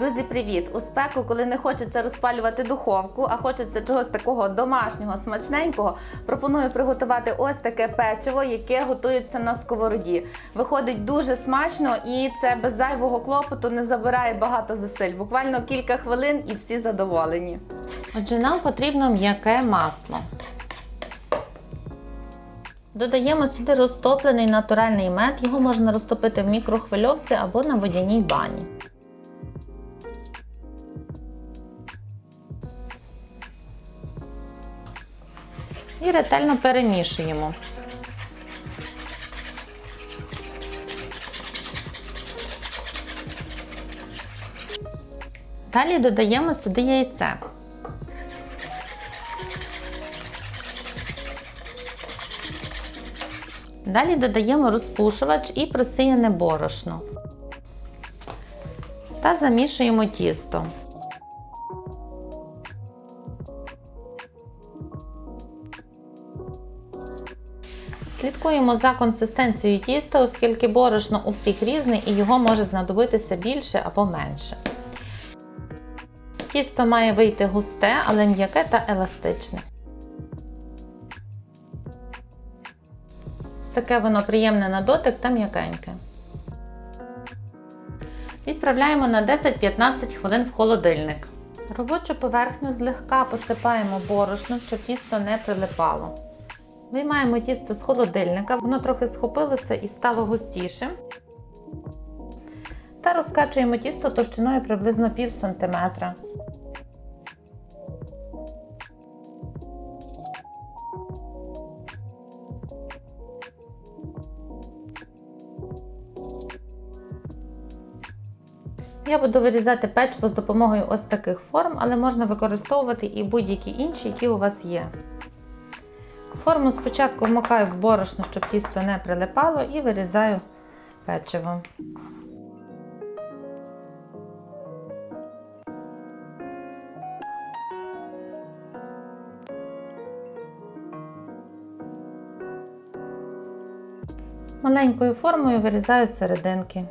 Друзі, привіт! У спеку, коли не хочеться розпалювати духовку, а хочеться чогось такого домашнього, смачненького, пропоную приготувати ось таке печиво, яке готується на сковороді. Виходить дуже смачно і це без зайвого клопоту не забирає багато зусиль. Буквально кілька хвилин і всі задоволені. Отже, нам потрібно м'яке масло. Додаємо сюди розтоплений натуральний мед. Його можна розтопити в мікрохвильовці або на водяній бані. І ретельно перемішуємо. Далі додаємо сюди яйце. Далі додаємо розпушувач і просіяне борошно. Та замішуємо тісто. Слідкуємо за консистенцією тіста, оскільки борошно у всіх різне і його може знадобитися більше або менше. Тісто має вийти густе, але м'яке та еластичне. Таке воно приємне на дотик та м'якеньке. Відправляємо на 10-15 хвилин в холодильник. Робочу поверхню злегка посипаємо борошном, щоб тісто не прилипало. Виймаємо тісто з холодильника, воно трохи схопилося і стало густішим. Та розкачуємо тісто товщиною приблизно пів сантиметра. Я буду вирізати печиво з допомогою ось таких форм, але можна використовувати і будь-які інші, які у вас є. Форму спочатку вмикаю в борошно, щоб тісто не прилипало, і вирізаю печиво. Маленькою формою вирізаю серединки.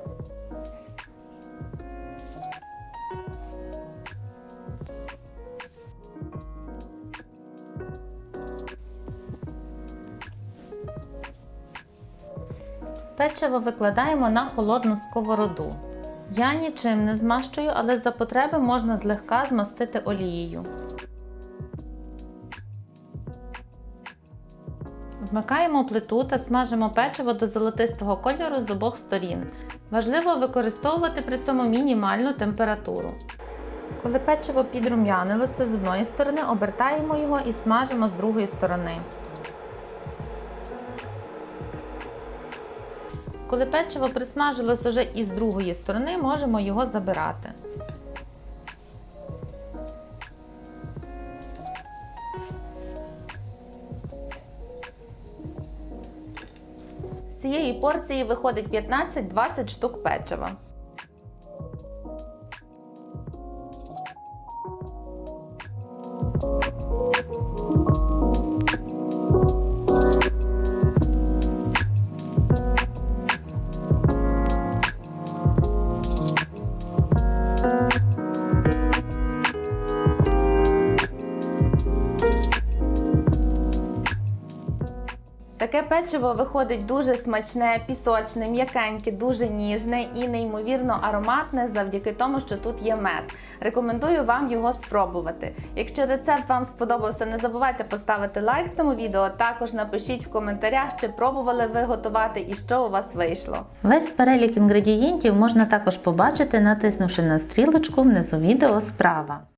Печиво викладаємо на холодну сковороду. Я нічим не змащую, але за потреби можна злегка змастити олією. Вмикаємо плиту та смажимо печиво до золотистого кольору з обох сторін. Важливо використовувати при цьому мінімальну температуру. Коли печиво підрум'янилося з одної сторони, обертаємо його і смажимо з другої сторони. Коли печиво присмажилось уже із другої сторони, можемо його забирати. З цієї порції виходить 15-20 штук печива. Таке печиво виходить дуже смачне, пісочне, м'якеньке, дуже ніжне і неймовірно ароматне завдяки тому, що тут є мед. Рекомендую вам його спробувати. Якщо рецепт вам сподобався, не забувайте поставити лайк цьому відео. Також напишіть в коментарях, чи пробували ви готувати і що у вас вийшло. Весь перелік інгредієнтів можна також побачити, натиснувши на стрілочку внизу відео справа.